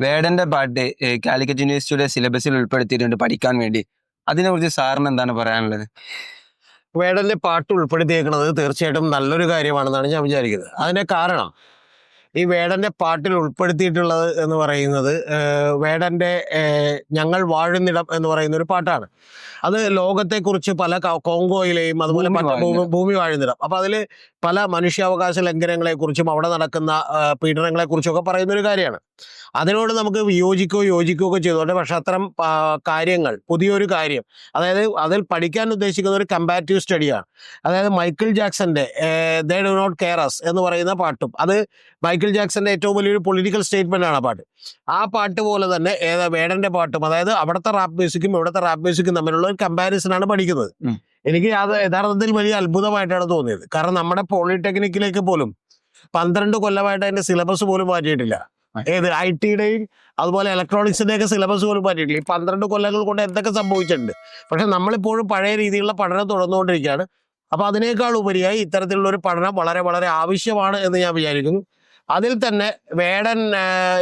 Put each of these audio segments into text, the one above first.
വേടന്റെ പാട്ട് കാലിക്കറ്റ് യൂണിവേഴ്സിറ്റിയുടെ സിലബസിൽ ഉൾപ്പെടുത്തിയിട്ടുണ്ട് പഠിക്കാൻ വേണ്ടി. അതിനെക്കുറിച്ച് സാറിന് എന്താണ് പറയാനുള്ളത്? വേടന്റെ പാട്ട് ഉൾപ്പെടുത്തിയേക്കുന്നത് തീർച്ചയായിട്ടും നല്ലൊരു കാര്യമാണെന്നാണ് ഞാൻ വിചാരിക്കുന്നത്. അതിന്റെ കാരണം ഈ വേടന്റെ പാട്ടിൽ ഉൾപ്പെടുത്തിയിട്ടുള്ളത് എന്ന് പറയുന്നത് വേടന്റെ ഞങ്ങൾ വാഴുന്നിടം എന്ന് പറയുന്ന ഒരു പാട്ടാണ്. അത് ലോകത്തെക്കുറിച്ച് പല കോങ്കോയിലെയും അതുപോലെ ഭൂമി വാഴുന്നിടം. ഭൂമി- ഭൂമി വാഴുന്നിടം. അപ്പൊ അതിൽ പല മനുഷ്യാവകാശ ലംഘനങ്ങളെക്കുറിച്ചും അവിടെ നടക്കുന്ന പീഡനങ്ങളെക്കുറിച്ചും ഒക്കെ പറയുന്ന ഒരു കാര്യമാണ്. അതിനോട് നമുക്ക് വിയോജിക്കുകയോ യോജിക്കുകയോ ഒക്കെ ചെയ്തോട്ടെ. പക്ഷെ അത്തരം കാര്യങ്ങൾ പുതിയൊരു കാര്യം അതായത് അതിൽ പഠിക്കാൻ ഉദ്ദേശിക്കുന്ന ഒരു കമ്പാരിറ്റീവ് സ്റ്റഡിയാണ് അതായത് Michael ജാക്സന്റെ they do not care us എന്ന് പറയുന്ന പാട്ടും. അത് മൈക്കിൾ ജാക്സന്റെ ഏറ്റവും വലിയൊരു പൊളിറ്റിക്കൽ സ്റ്റേറ്റ്മെന്റ് ആണ് ആ പാട്ട്. ആ പാട്ട് പോലെ തന്നെ ഏതാ വേടന്റെ പാട്ടും അതായത് അവിടുത്തെ റാപ്പ് മ്യൂസിക്കും ഇവിടുത്തെ റാപ്പ് മ്യൂസിക്കും തമ്മിലുള്ള ഒരു കമ്പാരിസൺ ആണ് പഠിക്കുന്നത്. എനിക്ക് അത് യഥാർത്ഥത്തിൽ വലിയ അത്ഭുതമായിട്ടാണ് തോന്നിയത്. കാരണം നമ്മുടെ പോളിടെക്നിക്കിലേക്ക് പോലും പന്ത്രണ്ട് കൊല്ലമായിട്ട് അതിന്റെ സിലബസ് പോലും മാറ്റിയിട്ടില്ല. ഏത് ഐ ടിയുടെയും അതുപോലെ ഇലക്ട്രോണിക്സിന്റെ ഒക്കെ സിലബസ് പോലും മാറ്റിയിട്ടില്ല. ഈ പന്ത്രണ്ട് കൊല്ലങ്ങൾ കൊണ്ട് എന്തൊക്കെ സംഭവിച്ചിട്ടുണ്ട്? പക്ഷെ നമ്മളിപ്പോഴും പഴയ രീതിയിലുള്ള പഠനം തുടർന്നുകൊണ്ടിരിക്കുകയാണ്. അപ്പൊ അതിനേക്കാൾ ഉപരിയായി ഇത്തരത്തിലുള്ള ഒരു പഠനം വളരെ വളരെ ആവശ്യമാണ് എന്ന് ഞാൻ വിചാരിക്കുന്നു. അതിൽ തന്നെ വേടൻ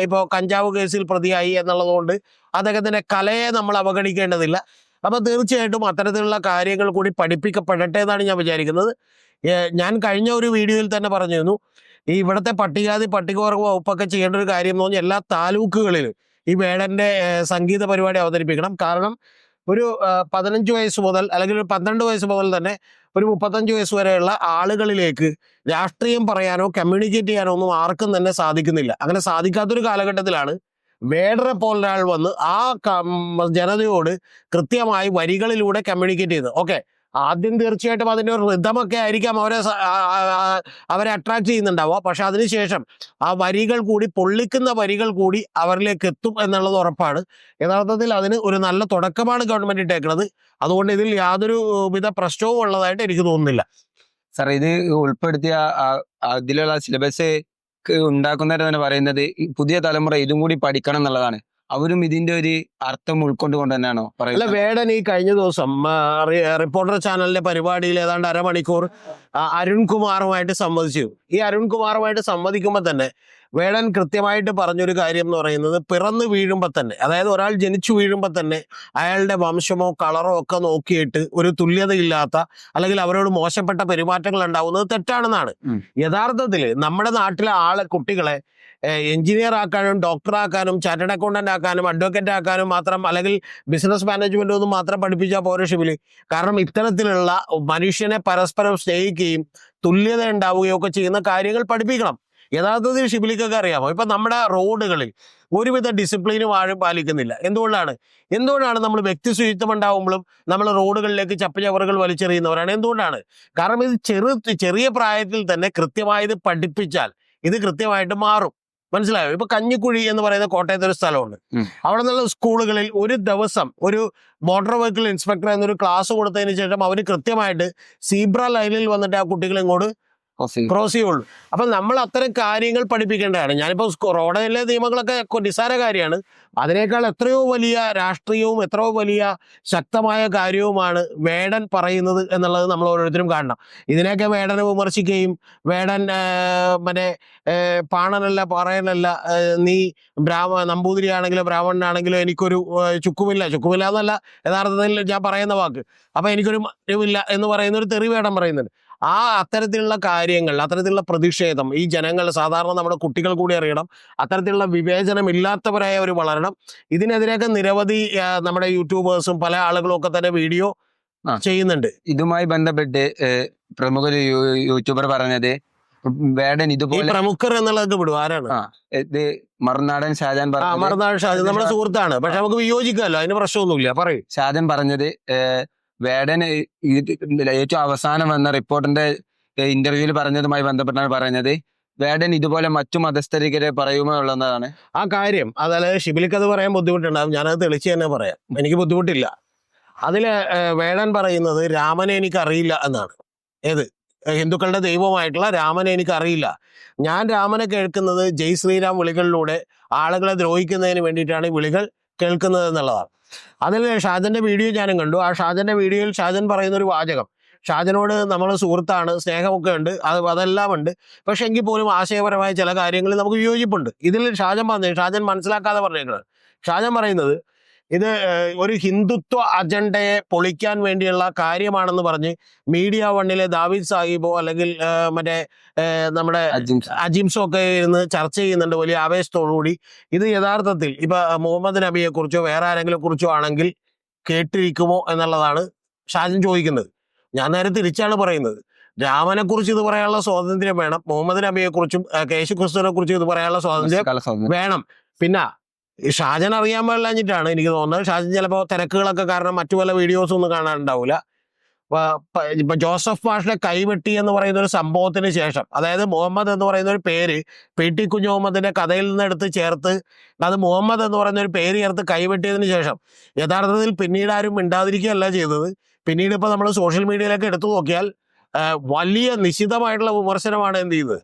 ഇപ്പോൾ ഇപ്പോ കഞ്ചാവ് കേസിൽ പ്രതിയായി എന്നുള്ളതുകൊണ്ട് അദ്ദേഹത്തിന്റെ കലയെ നമ്മൾ അവഗണിക്കേണ്ടതില്ല. അപ്പൊ തീർച്ചയായിട്ടും അത്തരത്തിലുള്ള കാര്യങ്ങൾ കൂടി പഠിപ്പിക്കപ്പെടട്ടെ എന്നാണ് ഞാൻ വിചാരിക്കുന്നത്. ഞാൻ കഴിഞ്ഞ ഒരു വീഡിയോയിൽ തന്നെ പറഞ്ഞിരുന്നു ഈ ഇവിടുത്തെ പട്ടികാതി പട്ടികവർഗ വകുപ്പൊക്കെ ചെയ്യേണ്ട ഒരു കാര്യം എന്ന് പറഞ്ഞാൽ എല്ലാ താലൂക്കുകളിലും ഈ വേടന്റെ സംഗീത പരിപാടി അവതരിപ്പിക്കണം. കാരണം ഒരു പതിനഞ്ച് വയസ്സ് മുതൽ അല്ലെങ്കിൽ ഒരു പന്ത്രണ്ട് വയസ്സ് മുതൽ തന്നെ ഒരു മുപ്പത്തഞ്ച് വയസ്സ് വരെയുള്ള ആളുകളിലേക്ക് രാഷ്ട്രീയം പറയാനോ കമ്മ്യൂണിക്കേറ്റ് ചെയ്യാനോ ഒന്നും ആർക്കും തന്നെ സാധിക്കുന്നില്ല. അങ്ങനെ സാധിക്കാത്തൊരു കാലഘട്ടത്തിലാണ് വേടറെ പോലൊരാൾ വന്ന് ആ ജനതയോട് കൃത്യമായി വരികളിലൂടെ കമ്മ്യൂണിക്കേറ്റ് ചെയ്ത്. ഓക്കെ ആദ്യം തീർച്ചയായിട്ടും അതിന്റെ ഒരു റിതമൊക്കെ ആയിരിക്കാം അവരെ അവരെ അട്രാക്ട് ചെയ്യുന്നുണ്ടാവുക. പക്ഷെ അതിനുശേഷം ആ വരികൾ കൂടി പൊള്ളിക്കുന്ന വരികൾ കൂടി അവരിലേക്ക് എത്തും എന്നുള്ളത് ഉറപ്പാണ്. യഥാർത്ഥത്തിൽ അതിന് ഒരു നല്ല തുടക്കമാണ് ഗവൺമെന്റ് ഇട്ടേക്കുന്നത് അതുകൊണ്ട് ഇതിൽ യാതൊരു വിധ പ്രശ്നവും ഉള്ളതായിട്ട് എനിക്ക് തോന്നുന്നില്ല. സാർ ഇത് ഉൾപ്പെടുത്തിയ ആ സിലബസ് ഉണ്ടാക്കുന്നവർ തന്നെ പറയുന്നത് പുതിയ തലമുറ ഇതും കൂടി പഠിക്കണം എന്നുള്ളതാണ്. അവരും ഇതിന്റെ ഒരു അർത്ഥം ഉൾക്കൊണ്ടുകൊണ്ട് തന്നെയാണോ അല്ല വേടൻ ഈ കഴിഞ്ഞ ദിവസം റിപ്പോർട്ടർ ചാനലിന്റെ പരിപാടിയിൽ ഏതാണ്ട് അരമണിക്കൂർ അരുൺകുമാറുമായിട്ട് സംവദിച്ചു. ഈ അരുൺകുമാറുമായിട്ട് സംവദിക്കുമ്പോൾ തന്നെ വേടൻ കൃത്യമായിട്ട് പറഞ്ഞൊരു കാര്യം എന്ന് പറയുന്നത് പിറന്നു വീഴുമ്പോൾ തന്നെ അതായത് ഒരാൾ ജനിച്ചു വീഴുമ്പോൾ തന്നെ അയാളുടെ വംശമോ കളറോ ഒക്കെ നോക്കിയിട്ട് ഒരു തുല്യതയില്ലാത്ത അല്ലെങ്കിൽ അവരോട് മോശപ്പെട്ട പെരുമാറ്റങ്ങൾ ഉണ്ടാവുന്നത് തെറ്റാണെന്നാണ്. യഥാർത്ഥത്തിൽ നമ്മുടെ നാട്ടിലെ ആളെ കുട്ടികളെ എഞ്ചിനീയർ ആക്കാനും ഡോക്ടർ ആക്കാനും ചാർട്ടേഡ് അക്കൗണ്ടന്റ് ആക്കാനും അഡ്വക്കേറ്റ് ആക്കാനും മാത്രം അല്ലെങ്കിൽ ബിസിനസ് മാനേജ്മെന്റ് ഒന്നും മാത്രം പഠിപ്പിച്ചാൽ പോരെ ഷിബിൽ. കാരണം ഇത്തരത്തിലുള്ള മനുഷ്യനെ പരസ്പരം സ്നേഹിക്കുകയും തുല്യത ഉണ്ടാവുകയും ഒക്കെ ചെയ്യുന്ന കാര്യങ്ങൾ പഠിപ്പിക്കണം. യഥാർത്ഥത്തിൽ ഷിബിലിക്കൊക്കെ അറിയാമോ? ഇപ്പം നമ്മുടെ റോഡുകളിൽ ഒരുവിധ ഡിസിപ്ലിനും ആരും പാലിക്കുന്നില്ല. എന്തുകൊണ്ടാണ്? എന്തുകൊണ്ടാണ് നമ്മൾ വ്യക്തി ശുചിത്വം ഉണ്ടാവുമ്പോഴും നമ്മൾ റോഡുകളിലേക്ക് ചപ്പുചവറുകൾ വലിച്ചെറിയുന്നവരാണ്? എന്തുകൊണ്ടാണ്? കാരണം ഇത് ചെറു ചെറിയ പ്രായത്തിൽ തന്നെ കൃത്യമായി ഇത് പഠിപ്പിച്ചാൽ ഇത് കൃത്യമായിട്ട് മാറും. മനസ്സിലായോ? ഇപ്പൊ കഞ്ഞിക്കുഴി എന്ന് പറയുന്ന കോട്ടയത്തെ ഒരു സ്ഥലമുണ്ട്. അവിടെ നിന്നുള്ള സ്കൂളുകളിൽ ഒരു ദിവസം ഒരു മോട്ടോർ വെഹിക്കിൾ ഇൻസ്പെക്ടർ എന്നൊരു ക്ലാസ് കൊടുത്തതിന് ശേഷം അവർ കൃത്യമായിട്ട് സീബ്ര ലൈനിൽ വന്നിട്ട് ആ കുട്ടികളെ ഇങ്ങോട്ട് ക്രോസ് ചെയ്യുള്ളൂ അപ്പൊ നമ്മൾ അത്തരം കാര്യങ്ങൾ പഠിപ്പിക്കേണ്ടതാണ്. ഞാനിപ്പോ റോഡിലെ നിയമങ്ങളൊക്കെ നിസ്സാര കാര്യമാണ്. അതിനേക്കാൾ എത്രയോ വലിയ രാഷ്ട്രീയവും എത്രയോ വലിയ ശക്തമായ കാര്യവുമാണ് വേടൻ പറയുന്നത് എന്നുള്ളത് നമ്മൾ ഓരോരുത്തരും കാണണം. ഇതിനെയൊക്കെ വേടനെ വിമർശിക്കുകയും വേടൻ മറ്റേ പാണനല്ല പറയനല്ല നീ ബ്രാഹ്മ നമ്പൂതിരിയാണെങ്കിലോ ബ്രാഹ്മണനാണെങ്കിലോ എനിക്കൊരു ചുക്കുമില്ല. ചുക്കുമില്ല എന്നല്ല യഥാർത്ഥത്തിൽ ഞാൻ പറയുന്ന വാക്ക്. അപ്പൊ എനിക്കൊരു ഇല്ല എന്ന് പറയുന്ന ഒരു തെറി വേടം പറയുന്നുണ്ട്. ആ അത്തരത്തിലുള്ള കാര്യങ്ങൾ അത്തരത്തിലുള്ള പ്രതിഷേധം ഈ ജനങ്ങൾ സാധാരണ നമ്മുടെ കുട്ടികൾ കൂടി അറിയണം അത്തരത്തിലുള്ള വിവേചനം ഇല്ലാത്തവരായ അവർ വളരണം. ഇതിനെതിരെയൊക്കെ നിരവധി നമ്മുടെ യൂട്യൂബേഴ്സും പല ആളുകളും ഒക്കെ തന്നെ വീഡിയോ ചെയ്യുന്നുണ്ട്. ഇതുമായി ബന്ധപ്പെട്ട് പ്രമുഖ യൂട്യൂബർ പറഞ്ഞത് വേടൻ ഇതുപോലെ പ്രമുഖർ എന്നുള്ളത് വിടും. ആരാണ്? ഇത് മറുനാടൻ ഷാജാൻ പറഞ്ഞു മറുനാടൻ ഷാജാൻ. നമ്മുടെ സുഹൃത്താണ്. പക്ഷെ നമുക്ക് വിയോജിക്കാമല്ലോ അതിന് പ്രശ്നമൊന്നുമില്ല. പറയൂ. ഷാജൻ പറഞ്ഞത് ഏഹ്, വേടൻ ഈ ഏറ്റവും അവസാനം വന്ന റിപ്പോർട്ടിന്റെ ഇന്റർവ്യൂവിൽ പറഞ്ഞതുമായി ബന്ധപ്പെട്ടാണ് പറയുന്നത്. വേടൻ ഇതുപോലെ മറ്റു മതസ്ഥരികരെ ഉള്ളതാണ് ആ കാര്യം അതായത് ഷിബിലിക്ക് അത് പറയാൻ ബുദ്ധിമുട്ടുണ്ടാവും. ഞാനത് തെളിച്ച് തന്നെ പറയാം. എനിക്ക് ബുദ്ധിമുട്ടില്ല. അതിൽ വേടൻ പറയുന്നത് രാമനെ എനിക്ക് അറിയില്ല എന്നാണ്. ഏത്? ഹിന്ദുക്കളുടെ ദൈവമായിട്ടുള്ള രാമനെ എനിക്ക് അറിയില്ല ഞാൻ രാമനെ കേൾക്കുന്നത് ജയ് ശ്രീരാം വിളികളിലൂടെ ആളുകളെ ദ്രോഹിക്കുന്നതിന് വേണ്ടിയിട്ടാണ് വിളികൾ കേൾക്കുന്നത് എന്നുള്ളതാണ്. അതിൽ ഷാജന്റെ വീഡിയോ ഞാനും കണ്ടു. ആ ഷാജന്റെ വീഡിയോയിൽ ഷാജൻ പറയുന്ന ഒരു വാചകം. ഷാജനോട് നമ്മൾ സുഹൃത്താണ് സ്നേഹമൊക്കെ ഉണ്ട് അത് അതെല്ലാം ഉണ്ട്. പക്ഷേ എങ്കിൽ പോലും ആശയപരമായ ചില കാര്യങ്ങളിൽ നമുക്ക് വിയോജിപ്പുണ്ട്. ഇതിൽ ഷാജൻ പറഞ്ഞു ഷാജൻ മനസ്സിലാക്കാതെ പറഞ്ഞേക്കുന്നത് ഷാജൻ പറയുന്നത് ഇത് ഒരു ഹിന്ദുത്വ അജണ്ടയെ പൊളിക്കാൻ വേണ്ടിയുള്ള കാര്യമാണെന്ന് പറഞ്ഞ് മീഡിയ വണ്ണിലെ ദാവിദ് സാഹിബോ അല്ലെങ്കിൽ മറ്റേ നമ്മുടെ അജിംസ് ഒക്കെ ഇരുന്ന് ചർച്ച ചെയ്യുന്നുണ്ട് വലിയ ആവേശത്തോടുകൂടി ഇത് യഥാർത്ഥത്തിൽ ഇപ്പൊ മുഹമ്മദ് നബിയെ കുറിച്ചോ വേറെ ആരെങ്കിലും കുറിച്ചോ ആണെങ്കിൽ കേട്ടിരിക്കുമോ എന്നുള്ളതാണ് ഷാജൻ ചോദിക്കുന്നത്. ഞാൻ നേരെ തിരിച്ചാണ് പറയുന്നത്. രാമനെ കുറിച്ച് ഇത് പറയാനുള്ള സ്വാതന്ത്ര്യം വേണം. മുഹമ്മദ് നബിയെ കുറിച്ചും കേശു ക്രിസ്തുവിനെ കുറിച്ചും ഇത് പറയാനുള്ള സ്വാതന്ത്ര്യം. വേണം. പിന്നെ ഷാജൻ അറിയാൻ പാടില്ലാഞ്ഞിട്ടാണ് എനിക്ക് തോന്നുന്നത്. ഷാജൻ ചിലപ്പോൾ തിരക്കുകളൊക്കെ കാരണം മറ്റു പല വീഡിയോസും ഒന്നും കാണാനുണ്ടാവില്ല ഇപ്പൊ ജോസഫ് മാഷിനെ കൈവെട്ടി എന്ന് പറയുന്ന ഒരു സംഭവത്തിന് ശേഷം അതായത് മുഹമ്മദ് എന്ന് പറയുന്ന ഒരു പേര് പി ടി കുഞ്ഞു മുഹമ്മദിന്റെ കഥയിൽ നിന്ന് എടുത്ത് ചേർത്ത് അത് മുഹമ്മദ് എന്ന് പറയുന്ന ഒരു പേര് ചേർത്ത് കൈവെട്ടിയതിന് ശേഷം യഥാർത്ഥത്തിൽ പിന്നീട് ആരും മിണ്ടാതിരിക്കുകയല്ല ചെയ്തത്. പിന്നീട് ഇപ്പൊ നമ്മൾ സോഷ്യൽ മീഡിയയിലൊക്കെ എടുത്തു നോക്കിയാൽ വലിയ നിശിതമായിട്ടുള്ള വിമർശനമാണ് എന്ത് ചെയ്തത്?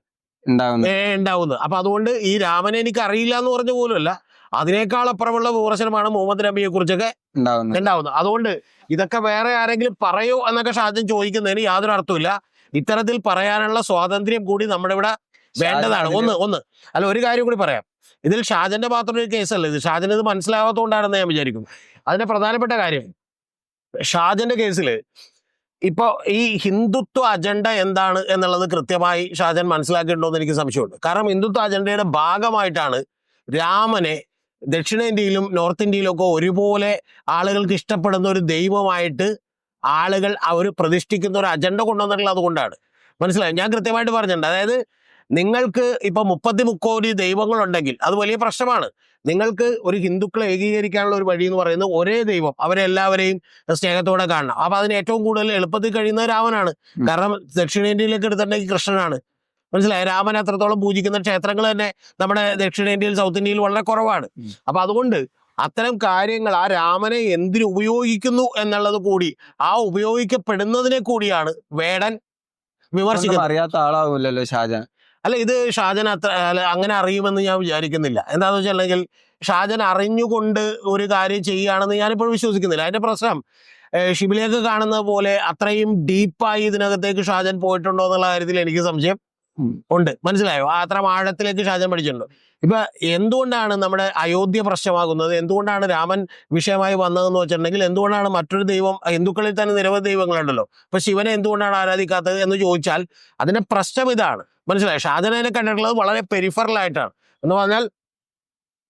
ഉണ്ടാവുന്നത്. അപ്പൊ അതുകൊണ്ട് ഈ രാമനെ എനിക്ക് അറിയില്ല എന്ന് പറഞ്ഞ പോലുമല്ല. അതിനേക്കാൾ അപ്പുറമുള്ള വിമർശനമാണ് മുഹമ്മദ് നബിയെ കുറിച്ചൊക്കെ ഉണ്ടാവുന്നത്. അതുകൊണ്ട് ഇതൊക്കെ വേറെ ആരെങ്കിലും പറയൂ എന്നൊക്കെ ഷാജൻ ചോദിക്കുന്നതിന് യാതൊരു അർത്ഥമില്ല ഇത്തരത്തിൽ പറയാനുള്ള സ്വാതന്ത്ര്യം കൂടി നമ്മുടെ ഇവിടെ വേണ്ടതാണ്. ഒന്ന് ഒന്ന്. അല്ല ഒരു കാര്യം കൂടി പറയാം. ഇതിൽ ഷാജന്റെ മാത്രം ഒരു കേസല്ല ഇത് ഷാജൻ ഇത് മനസ്സിലാവാത്തതുകൊണ്ടാണെന്ന് ഞാൻ വിചാരിക്കും. അതിന്റെ പ്രധാനപ്പെട്ട കാര്യം ഷാജന്റെ കേസിൽ ഇപ്പൊ ഈ ഹിന്ദുത്വ അജണ്ട എന്താണ് എന്നുള്ളത് കൃത്യമായി ഷാജൻ മനസ്സിലാക്കിയിട്ടുണ്ടോ എന്ന് എനിക്ക് സംശയമുണ്ട്. കാരണം ഹിന്ദുത്വ അജണ്ടയുടെ ഭാഗമായിട്ടാണ് രാമനെ ദക്ഷിണേന്ത്യയിലും നോർത്ത് ഇന്ത്യയിലും ഒക്കെ ഒരുപോലെ ആളുകൾക്ക് ഇഷ്ടപ്പെടുന്ന ഒരു ദൈവമായിട്ട് ആളുകൾ അവർ പ്രതിഷ്ഠിക്കുന്ന ഒരു അജണ്ട കൊണ്ടുവന്നിട്ടുള്ളത് അതുകൊണ്ടാണ്. മനസ്സിലായോ? ഞാൻ കൃത്യമായിട്ട് പറഞ്ഞിട്ടുണ്ട്. അതായത് നിങ്ങൾക്ക് ഇപ്പൊ മുപ്പത്തി മുക്കോടി ദൈവങ്ങളുണ്ടെങ്കിൽ അത് വലിയ പ്രശ്നമാണ്. നിങ്ങൾക്ക് ഒരു ഹിന്ദുക്കളെ ഏകീകരിക്കാനുള്ള ഒരു വഴി എന്ന് പറയുന്നത് ഒരേ ദൈവം. അവരെ എല്ലാവരെയും സ്നേഹത്തോടെ കാണണം. അപ്പൊ അതിന് ഏറ്റവും കൂടുതൽ എളുപ്പത്തിൽ കഴിയുന്നത് രാമനാണ് കാരണം ദക്ഷിണേന്ത്യയിലേക്ക് എടുത്തിട്ടുണ്ടെങ്കിൽ കൃഷ്ണനാണ്. മനസ്സിലായി? രാമൻ അത്രത്തോളം പൂജിക്കുന്ന ക്ഷേത്രങ്ങൾ തന്നെ നമ്മുടെ ദക്ഷിണേന്ത്യയിൽ സൗത്ത് ഇന്ത്യയിൽ വളരെ കുറവാണ്. അപ്പൊ അതുകൊണ്ട് അത്തരം കാര്യങ്ങൾ ആ രാമനെ എന്തിനു ഉപയോഗിക്കുന്നു എന്നുള്ളത് കൂടി ആ ഉപയോഗിക്കപ്പെടുന്നതിനെ കൂടിയാണ് വേടൻ വിമർശിക്കുന്നത്. അറിയാത്ത ആളാവില്ലല്ലോ ഷാജാൻ. അല്ല ഇത് ഷാജൻ അത്ര അങ്ങനെ അറിയുമെന്ന് ഞാൻ വിചാരിക്കുന്നില്ല. എന്താണെന്ന് വെച്ചിട്ടുണ്ടെങ്കിൽ ഷാജൻ അറിഞ്ഞുകൊണ്ട് ഒരു കാര്യം ചെയ്യുകയാണെന്ന് ഞാനിപ്പോൾ വിശ്വസിക്കുന്നില്ല. അതിന്റെ പ്രശ്നം ഷിബിലേക്ക് കാണുന്ന പോലെ അത്രയും ഡീപ്പായി ഇതിനകത്തേക്ക് ഷാജൻ പോയിട്ടുണ്ടോ എന്നുള്ള കാര്യത്തിൽ എനിക്ക് സംശയം. ഉണ്ട്. മനസ്സിലായോ? അത്ര ആഴത്തിലേക്ക് ഷാജൻ പഠിച്ചിട്ടുണ്ട്. ഇപ്പൊ എന്തുകൊണ്ടാണ് നമ്മുടെ അയോധ്യ പ്രശ്നമാകുന്നത്? എന്തുകൊണ്ടാണ് രാമൻ വിഷയമായി വന്നതെന്ന് വെച്ചിട്ടുണ്ടെങ്കിൽ എന്തുകൊണ്ടാണ് മറ്റൊരു ദൈവം ഹിന്ദുക്കളിൽ തന്നെ നിരവധി ദൈവങ്ങളുണ്ടല്ലോ? അപ്പൊ ശിവനെ എന്തുകൊണ്ടാണ് ആരാധിക്കാത്തത് എന്ന് ചോദിച്ചാൽ അതിന്റെ പ്രശ്നം ഇതാണ്. മനസ്സിലായോ? ഷാജനെ കണ്ടിട്ടുള്ളത് വളരെ പെരിഫറൽ ആയിട്ടാണ്. എന്ന് പറഞ്ഞാൽ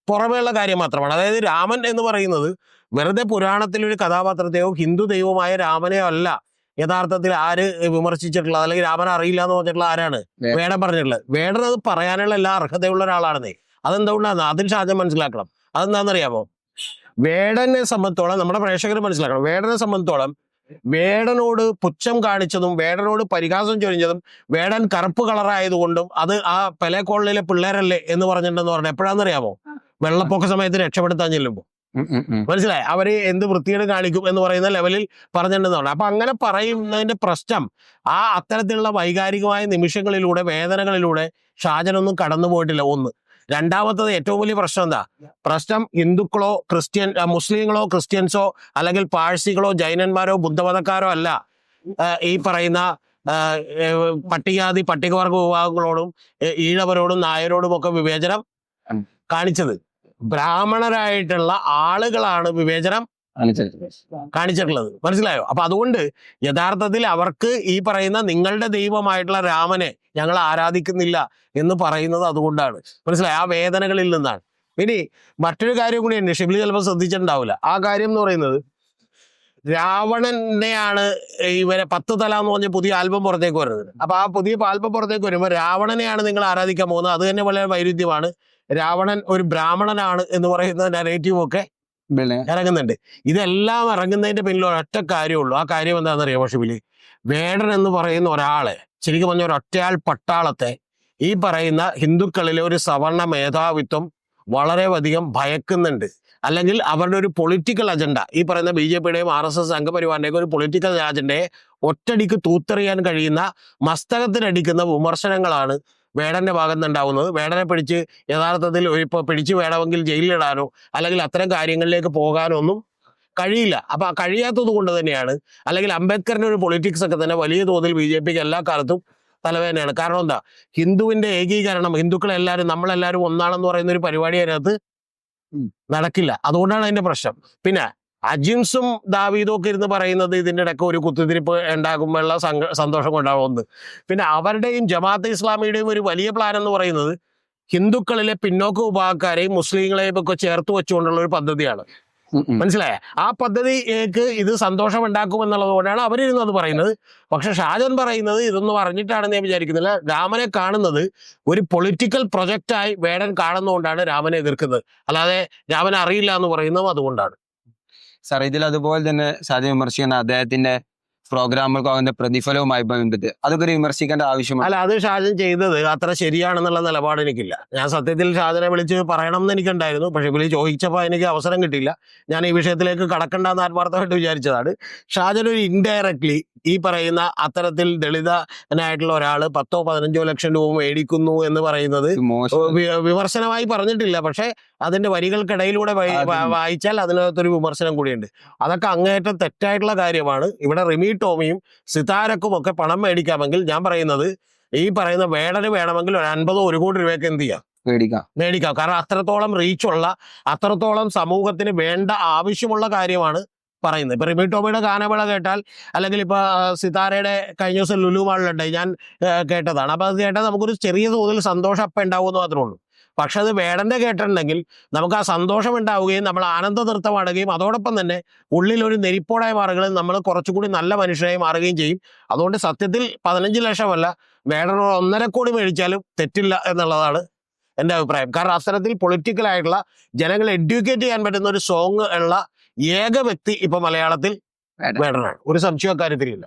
പുറമേയുള്ള കാര്യം മാത്രമാണ്. അതായത് രാമൻ എന്ന് പറയുന്നത് വെറുതെ പുരാണത്തിലൊരു കഥാപാത്രത്തെയോ ഹിന്ദു ദൈവമായ രാമനെയോ അല്ല. യഥാർത്ഥത്തിൽ ആര് വിമർശിച്ചിട്ടുള്ളത്? അല്ലെങ്കിൽ രാമൻ അറിയില്ല എന്ന് പറഞ്ഞിട്ടുള്ള ആരാണ്? വേടൻ പറഞ്ഞിട്ടുള്ളത്. വേടൻ അത് പറയാനുള്ള എല്ലാ അർഹതയുള്ള ഒരാളാണെന്നേ. അതെന്തുകൊണ്ടാണ് അതിൽ ഷാജൻ മനസ്സിലാക്കണം. അതെന്താണെന്നറിയാമോ? വേടനെ സംബന്ധിച്ചോളം നമ്മുടെ പ്രേക്ഷകർ മനസ്സിലാക്കണം. വേടനെ സംബന്ധിച്ചോളം വേടനോട് പുച്ഛം കാണിച്ചതും വേടനോട് പരിഹാസം ചൊരിഞ്ഞതും വേടൻ കറുപ്പ് കളറായതുകൊണ്ടും അത് ആ പെലേക്കോളിലെ പിള്ളേരല്ലേ എന്ന് പറഞ്ഞിട്ടുണ്ടെന്ന് പറഞ്ഞാൽ എപ്പോഴാണെന്നറിയാമോ? വെള്ളപ്പൊക്ക സമയത്ത് രക്ഷപ്പെടുത്താൻ ചെല്ലുമ്പോൾ. മനസ്സിലായി? അവർ എന്ത് വൃത്തികേട് കാണിക്കും എന്ന് പറയുന്ന ലെവലിൽ പറഞ്ഞിട്ടുണ്ടെന്നാണ്. അപ്പൊ അങ്ങനെ പറയുന്നതിന്റെ പ്രശ്നം ആ അത്തരത്തിലുള്ള വൈകാരികമായ നിമിഷങ്ങളിലൂടെ വേദനകളിലൂടെ ഷാജനൊന്നും കടന്നു പോയിട്ടില്ല. ഒന്ന്. രണ്ടാമത്തത് ഏറ്റവും വലിയ പ്രശ്നം എന്താ? പ്രശ്നം ഹിന്ദുക്കളോ ക്രിസ്ത്യൻ മുസ്ലിങ്ങളോ ക്രിസ്ത്യൻസോ അല്ലെങ്കിൽ പാഴ്സികളോ ജൈനന്മാരോ ബുദ്ധമതക്കാരോ അല്ല. ഈ പറയുന്ന പട്ടികാതി പട്ടികവർഗ വിഭാഗങ്ങളോടും ഈഴവരോടും നായരോടും ഒക്കെ വിവേചനം. കാണിച്ചത്. ബ്രാഹ്മണരായിട്ടുള്ള ആളുകളാണ് വിവേചനം കാണിച്ചിട്ടുള്ളത്. മനസ്സിലായോ? അപ്പൊ അതുകൊണ്ട് യഥാർത്ഥത്തിൽ അവർക്ക് ഈ പറയുന്ന നിങ്ങളുടെ ദൈവമായിട്ടുള്ള രാമനെ ഞങ്ങൾ ആരാധിക്കുന്നില്ല എന്ന് പറയുന്നത് അതുകൊണ്ടാണ്. മനസ്സിലായോ? ആ വേദനകളിൽ നിന്നാണ്. ഇനി മറ്റൊരു കാര്യം കൂടിയുണ്ട് ഷിബിലി ചിലപ്പോൾ ശ്രദ്ധിച്ചിട്ടുണ്ടാവില്ല. ആ കാര്യം എന്ന് പറയുന്നത് രാവണനെയാണ് ഇവരെ പത്ത് തല എന്ന് പറഞ്ഞ പുതിയ ആൽബം പുറത്തേക്ക് വരുന്നത്. അപ്പൊ ആ പുതിയ ആൽബം പുറത്തേക്ക് വരുമ്പോൾ രാവണനെയാണ് നിങ്ങൾ ആരാധിക്കാൻ പോകുന്നത്. അത് തന്നെ വളരെ വൈരുദ്ധ്യമാണ്. രാവണൻ ഒരു ബ്രാഹ്മണനാണ് എന്ന് പറയുന്ന നെറേറ്റീവ് ഒക്കെ ഇറങ്ങുന്നുണ്ട്. ഇതെല്ലാം ഇറങ്ങുന്നതിന്റെ പിന്നിൽ ഒരൊറ്റ കാര്യമുള്ളൂ. ആ കാര്യം എന്താണെന്ന് പക്ഷെ ഷിബിലി വേടൻ എന്ന് പറയുന്ന ഒരാളെ ശരിക്കും പറഞ്ഞ ഒരൊറ്റയാൾ പട്ടാളത്തെ ഈ പറയുന്ന ഹിന്ദുക്കളിലെ ഒരു സവർണ മേധാവിത്വം വളരെ അധികം ഭയക്കുന്നുണ്ട്. അല്ലെങ്കിൽ അവരുടെ ഒരു പൊളിറ്റിക്കൽ അജണ്ട ഈ പറയുന്ന ബി ജെ പിയുടെയും ആർ എസ് എസ് സംഘപരിവാറിന്റെയും ഒരു പൊളിറ്റിക്കൽ അജണ്ടയെ ഒറ്റടിക്ക് തൂത്തെറിയാൻ കഴിയുന്ന മസ്തകത്തിനടിക്കുന്ന വിമർശനങ്ങളാണ് വേടന്റെ ഭാഗത്ത് നിന്നുണ്ടാവുന്നത് വേടനെ പിടിച്ച് യഥാർത്ഥത്തിൽ ഇപ്പോൾ പിടിച്ച് വേണമെങ്കിൽ ജയിലിലിടാനോ അല്ലെങ്കിൽ അത്തരം കാര്യങ്ങളിലേക്ക് പോകാനോ ഒന്നും കഴിയില്ല. അപ്പൊ ആ കഴിയാത്തത് കൊണ്ട് തന്നെയാണ് അല്ലെങ്കിൽ അംബേദ്കറിന്റെ ഒരു പൊളിറ്റിക്സ് ഒക്കെ തന്നെ വലിയ തോതിൽ ബി ജെ പിക്ക് എല്ലാ കാലത്തും തലവേദനയാണ്. കാരണം എന്താ? ഹിന്ദുവിന്റെ ഏകീകരണം ഹിന്ദുക്കളെല്ലാവരും നമ്മളെല്ലാവരും ഒന്നാണെന്ന് പറയുന്ന ഒരു പരിപാടി അതിനകത്ത് നടക്കില്ല. അതുകൊണ്ടാണ് അതിന്റെ പ്രശ്നം. പിന്നെ അജിൻസും ദാവീദും ഒക്കെ ഇരുന്ന് പറയുന്നത് ഇതിന്റെ ഇടയ്ക്ക് ഒരു കുത്തിത്തിരിപ്പ് ഉണ്ടാകുമ്പോഴുള്ള സന്തോഷം കൊണ്ടാവുമെന്ന് പിന്നെ അവരുടെയും ജമാഅത്ത് ഇസ്ലാമിയുടെയും ഒരു വലിയ പ്ലാൻ എന്ന് പറയുന്നത് ഹിന്ദുക്കളിലെ പിന്നോക്ക വിഭാഗക്കാരെയും മുസ്ലിങ്ങളെയും ഒക്കെ ചേർത്ത് വെച്ചുകൊണ്ടുള്ള ഒരു പദ്ധതിയാണ്. മനസ്സിലായ? ആ പദ്ധതിക്ക് ഇത് സന്തോഷം ഉണ്ടാക്കും എന്നുള്ളത് കൊണ്ടാണ് അവരിരുന്ന് അത് പറയുന്നത്. പക്ഷെ ഷാജൻ പറയുന്നത് ഇതൊന്നും അറിഞ്ഞിട്ടാണെന്ന് ഞാൻ വിചാരിക്കുന്നില്ല. രാമനെ കാണുന്നത് ഒരു പൊളിറ്റിക്കൽ പ്രൊജക്റ്റായി വേടൻ കാണുന്നതുകൊണ്ടാണ് രാമനെ എതിർക്കുന്നത്. അല്ലാതെ രാമനെ അറിയില്ല എന്ന് പറയുന്നതും അതുകൊണ്ടാണ്. സാർ ഇതിൽ അതുപോലെ തന്നെ സാധ്യ വിമർശിക്കുന്ന അദ്ദേഹത്തിന്റെ പ്രോഗ്രാമുകൾക്കും അതിന്റെ പ്രതിഫലവുമായി ബന്ധപ്പെട്ട് അതൊക്കെ ഒരു വിമർശിക്കേണ്ട ആവശ്യമാണ് അല്ല അത് ഷാജൻ ചെയ്തത് അത്ര ശരിയാണെന്നുള്ള നിലപാട് എനിക്കില്ല. ഞാൻ സത്യത്തിൽ ഷാജനെ വിളിച്ച് പറയണം എന്ന് എനിക്കുണ്ടായിരുന്നു. പക്ഷെ വിളിച്ച് ചോദിച്ചപ്പോൾ എനിക്ക് അവസരം കിട്ടിയില്ല. ഞാൻ ഈ വിഷയത്തിലേക്ക് കടക്കണ്ട എന്ന് ആത്മാർത്ഥമായിട്ട് വിചാരിച്ചതാണ്. ഷാജൻ ഒരു ഇൻഡയറക്ട്ലി ഈ പറയുന്ന അത്തരത്തിൽ ദളിതനായിട്ടുള്ള ഒരാൾ പത്തോ പതിനഞ്ചോ ലക്ഷം രൂപ മേടിക്കുന്നു എന്ന് പറയുന്നത് വിമർശനമായി പറഞ്ഞിട്ടില്ല. പക്ഷെ അതിന്റെ വരികൾക്കിടയിലൂടെ വായിച്ചാൽ അതിനകത്തൊരു വിമർശനം കൂടിയുണ്ട്. അതൊക്കെ അങ്ങേയറ്റം തെറ്റായിട്ടുള്ള കാര്യമാണ്. ഇവിടെ റിമി ടോമിയും സിതാരക്കും ഒക്കെ പണം മേടിക്കാമെങ്കിൽ ഞാൻ പറയുന്നത് ഈ പറയുന്ന വേടന് വേണമെങ്കിൽ ഒരു അൻപതോ ഒരു കോടി രൂപയൊക്കെ എന്ത് ചെയ്യാം? മേടിക്കാം. മേടിക്കാം. കാരണം അത്രത്തോളം റീച്ചുള്ള അത്രത്തോളം സമൂഹത്തിന് വേണ്ട ആവശ്യമുള്ള കാര്യമാണ് പറയുന്നത്. ഇപ്പൊ റിമി ടോമിയുടെ ഗാനമേള കേട്ടാൽ അല്ലെങ്കിൽ ഇപ്പൊ സിതാരയുടെ കഴിഞ്ഞ ദിവസം ലുലു മാളിലുണ്ടായി. ഞാൻ കേട്ടതാണ്. അപ്പൊ അത് കേട്ടാൽ നമുക്കൊരു ചെറിയ തോതിൽ സന്തോഷം അപ്പം ഉണ്ടാവുമെന്ന് മാത്രമേ ഉള്ളൂ. പക്ഷെ അത് വേടന്റെ കേട്ടിട്ടുണ്ടെങ്കിൽ നമുക്ക് ആ സന്തോഷം ഉണ്ടാവുകയും നമ്മൾ ആനന്ദ നൃത്തമാടുകയും അതോടൊപ്പം തന്നെ ഉള്ളിൽ ഒരു നെരിപ്പോടായി മാറുകയും നമ്മൾ കുറച്ചുകൂടി നല്ല മനുഷ്യരായി മാറുകയും ചെയ്യും. അതുകൊണ്ട് സത്യത്തിൽ പതിനഞ്ച് ലക്ഷമല്ല വേടനോ ഒന്നര കോടി മേടിച്ചാലും തെറ്റില്ല എന്നുള്ളതാണ് എന്റെ അഭിപ്രായം. കാരണം അത്തരത്തിൽ പൊളിറ്റിക്കലായിട്ടുള്ള ജനങ്ങളെ എഡ്യൂക്കേറ്റ് ചെയ്യാൻ പറ്റുന്ന ഒരു സോങ് ഉള്ള ഏക വ്യക്തി ഇപ്പൊ മലയാളത്തിൽ. വേടനാണ്. ഒരു സംശയം അക്കാര്യത്തിലില്ല.